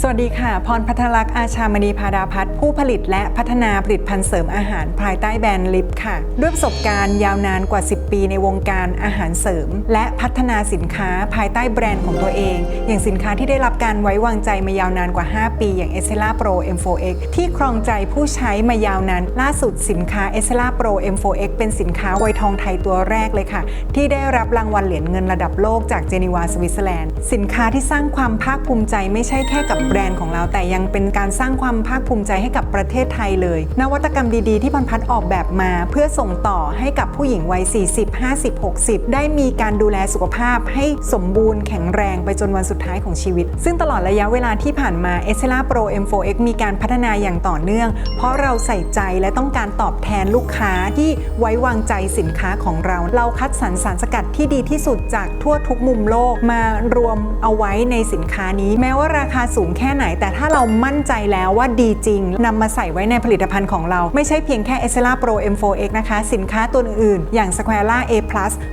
สวัสดีค่ะ พรพัทรลักษณ์อาชามณีพาดาพัฒน์ผู้ผลิตและพัฒนาผลิตภัณฑ์เสริมอาหารภายใต้แบรนด์ลิฟค่ะ ด้วยประสบการณ์ยาวนานกว่า 10 ปีในวงการอาหารเสริม และพัฒนาสินค้าภายใต้แบรนด์ของตัวเอง อย่างสินค้าที่ได้รับการไว้วางใจมายาวนานกว่า 5 ปี อย่าง e s เ e l a Pro M4X ที่ครองใจผู้ใช้มายาวนานล่าสุดสินค้า e s เ e l a Pro M4X เป็นสินค้าไวทองไทยตัวแรกเลยค่ะ ที่ได้รับรางวัลเหรียญเงินระดับโลกจากเจนีวาสวิตเซอร์แลนด์สินค้าที่สร้างความภาคภูมิใจไม่ใช่แค่กับแบรนด์ของเรา แต่ยังเป็นการสร้างความภาคภูมิใจให้กับประเทศไทยเลย นวัตกรรมดีๆ ที่พันพัฒออกแบบมา เพื่อส่งต่อให้กับผู้หญิงวัย 40 50 60 ได้มีการดูแลสุขภาพให้สมบูรณ์แข็งแรงไปจนวันสุดท้ายของชีวิต ซึ่งตลอดระยะเวลาที่ผ่านมา e s เ e l a Pro M4X มีการพัฒนาอย่างต่อเนื่อง เพราะเราใส่ใจและต้องการตอบแทนลูกค้าที่ไว้วางใจสินค้าของเรา เราคัดสรรสารสกัดที่ดีที่สุดจากทั่วทุกมุมโลกมารวมเอาไว้ในสินค้านี้ แม้ว่าราคาสูงแค่ไหน แต่ถ้าเรามั่นใจแล้วว่าดีจริงนำมาใส่ไว้ในผลิตภัณฑ์ของเรา ไม่ใช่เพียงแค่ e s เ e l a Pro M4X นะคะ สินค้าตัวอื่นๆ อย่าง Squala A+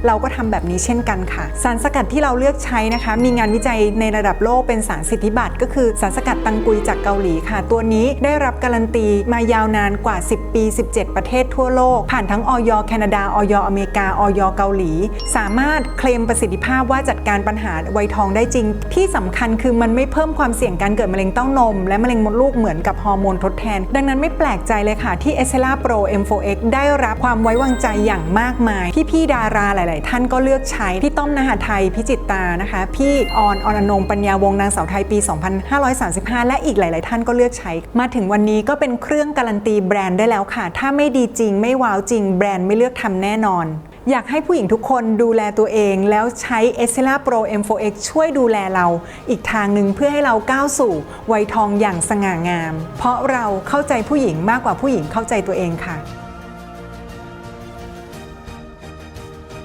เราก็ทำแบบนี้เช่นกันค่ะ สารสกัดที่เราเลือกใช้นะคะ มีงานวิจัยในระดับโลกเป็นสารสิทธิบัตรก็คือสารสกัดตังกุยจากเกาหลีค่ะ ตัวนี้ได้รับการันตีมายาวนานกว่า 10 ปี 17 ประเทศทั่วโลก ผ่านทั้งออยแคนาดาออยอเมริกาออยเกาหลี สามารถเคลมประสิทธิภาพว่าจัดการปัญหาไวทองได้จริง ที่สำคัญคือมันไม่เพิ่มความเสี่ยงการเกิดมะเร็งเต้านม และมะเร็งมดลูกเหมือนกับฮอร์โมนทดแทน ดังนั้นไม่แปลกใจเลยค่ะที่ e s เ e l a Pro M4X ได้รับความไว้วางใจอย่างมากมาย พี่ๆดาราหลาย ๆ ท่านก็เลือกใช้ พี่ต้อมนหาไทยพิจิตตานะคะ พี่ออนออนอนงปัญญาวงนางสาวไทยปี 2535 และอีกหลาย ๆ ท่านก็เลือกใช้ มาถึงวันนี้ก็เป็นเครื่องการันตีแบรนด์ได้แล้วค่ะ ถ้าไม่ดีจริงไม่ว้าวจริงแบรนด์ไม่เลือกทำแน่นอน อยากให้ผู้หญิงทุกคนดูแลตัวเอง แล้วใช้ e s เ e l a Pro M4X ช่วยดูแลเราอีกทางหนึ่งเพื่อให้เราก้าวสู่วัยทองอย่างสง่างาม เพราะเราเข้าใจผู้หญิงมากกว่าผู้หญิงเข้าใจตัวเองค่ะ